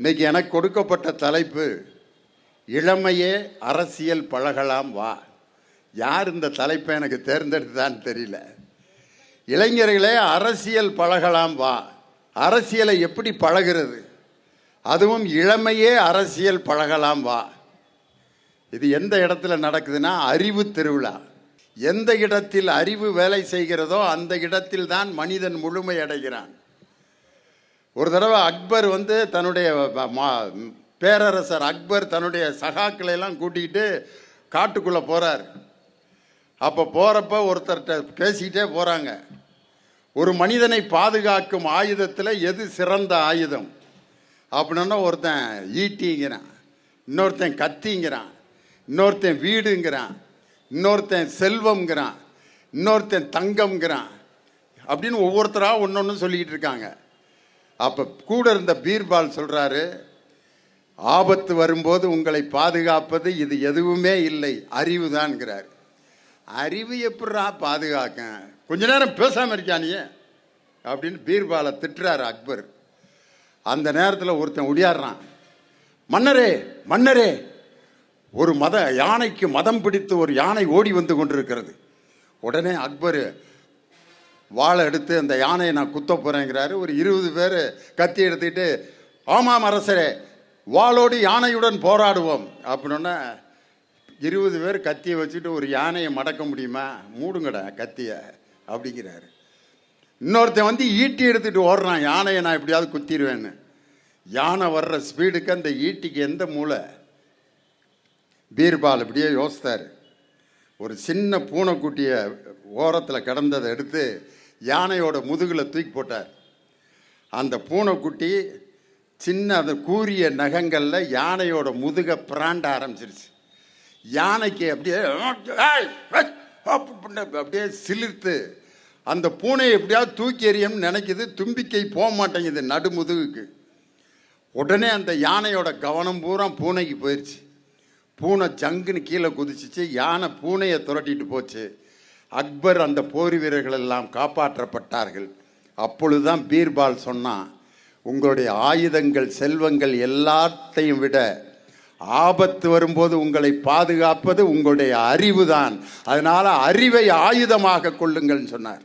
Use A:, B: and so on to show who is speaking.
A: இன்னைக்கு எனக்கு கொடுக்கப்பட்ட தலைப்பு இளமையே அரசியல் பழகலாம் வா. யார் இந்த தலைப்பை எனக்கு தேர்ந்தெடுத்தான்னு தெரியல. இளைஞர்களே அரசியல் பழகலாம் வா. அரசியலை எப்படி பழகிறது? அதுவும் இளமையே அரசியல் பழகலாம் வா. இது எந்த இடத்துல நடக்குதுன்னா அறிவு திருவிழா. எந்த இடத்தில் அறிவு வேலை செய்கிறதோ அந்த இடத்தில் தான் மனிதன் முழுமை அடைகிறான். ஒரு தடவை அக்பர் வந்து தன்னுடைய மா- பேரரசர் அக்பர் தன்னுடைய சகாக்களை எல்லாம் கூட்டிக்கிட்டு காட்டுக்குள்ளே போகிறார் அப்போ போகிறப்ப ஒருத்தர்கிட்ட பேசிக்கிட்டே போகிறாங்க ஒரு மனிதனை பாதுகாக்கும் ஆயுதத்தில் எது சிறந்த ஆயுதம்? அப்படின்னா ஒருத்தன் ஈட்டிங்கிறான் இன்னொருத்தன் கத்திங்கிறான் இன்னொருத்தன் வீடுங்கிறான் இன்னொருத்தன் செல்வம்ங்கிறான் இன்னொருத்தன் தங்கம்ங்கிறான் அப்படின்னு ஒவ்வொருத்தராக ஒன்று ஒன்று சொல்லிக்கிட்டு இருக்காங்க. அப்போ கூட இருந்த பீர்பால் சொல்கிறாரு ஆபத்து வரும்போது உங்களை பாதுகாப்பது இது எதுவுமே இல்லை அறிவு தான்ங்கிறார் அறிவு எப்படா பாதுகாக்க? கொஞ்ச நேரம் பேசாமல் இருக்கானியே அப்படின்னு பீர்பாலை திட்டுறாரு அக்பர். அந்த நேரத்தில் ஒருத்தன் ஒடியாடுறான் மன்னரே மன்னரே! ஒரு மத யானைக்கு மதம் பிடித்து ஒரு யானை ஓடி வந்து கொண்டிருக்கிறது. உடனே அக்பர் வாளை எடுத்து அந்த யானையை நான் குத்த போகிறேங்கிறாரு ஒரு இருபது பேர் கத்தி எடுத்துக்கிட்டு ஆமாம் அரசரே வாளோடு யானையுடன் போராடுவோம். அப்படின்னா இருபது பேர் கத்தியை வச்சுட்டு ஒரு யானையை மடக்க முடியுமா? மூடுங்கடா கத்தியை அப்படிங்கிறாரு. இன்னொருத்தன் வந்து ஈட்டி எடுத்துகிட்டு ஓடுறான். யானையை நான் எப்படியாவது குத்திடுவேன்னு. யானை வர்ற ஸ்பீடுக்கு அந்த ஈட்டிக்கு எந்த மூளை? பீர்பால் இப்படியே யோசித்தார். ஒரு சின்ன பூனைக்குட்டியை ஓரத்தில் கிடந்ததை எடுத்து யானையோட முதுகில் தூக்கி போட்டார். அந்த பூனைக்குட்டி சின்ன அந்த கூரிய நகங்களில் யானையோட முதுகை பிராண்ட ஆரம்பிச்சிருச்சு. யானைக்கு அப்படியே அப்படியே சிலிர்த்து அந்த பூனையை எப்படியாவது தூக்கி எறியம்னு நினைக்குது. தும்பிக்கை போக மாட்டேங்குது நடுமுதுகுக்கு. உடனே அந்த யானையோட கவனம் பூரா பூனைக்கு போயிடுச்சு பூனை ஜங்குன்னு கீழே குதிச்சிச்சு. யானை பூனையை துரட்டிட்டு போச்சு. அக்பர் அந்த போர் வீரர்கள் எல்லாம் காப்பாற்றப்பட்டார்கள். அப்பொழுதுதான் பீர்பால் சொன்னான் உங்களுடைய ஆயுதங்கள் செல்வங்கள் எல்லாத்தையும் விட ஆபத்து வரும்போது உங்களை பாதுகாப்பது உங்களுடைய அறிவு தான் அதனால் அறிவை ஆயுதமாக கொள்ளுங்கள்னு சொன்னார்.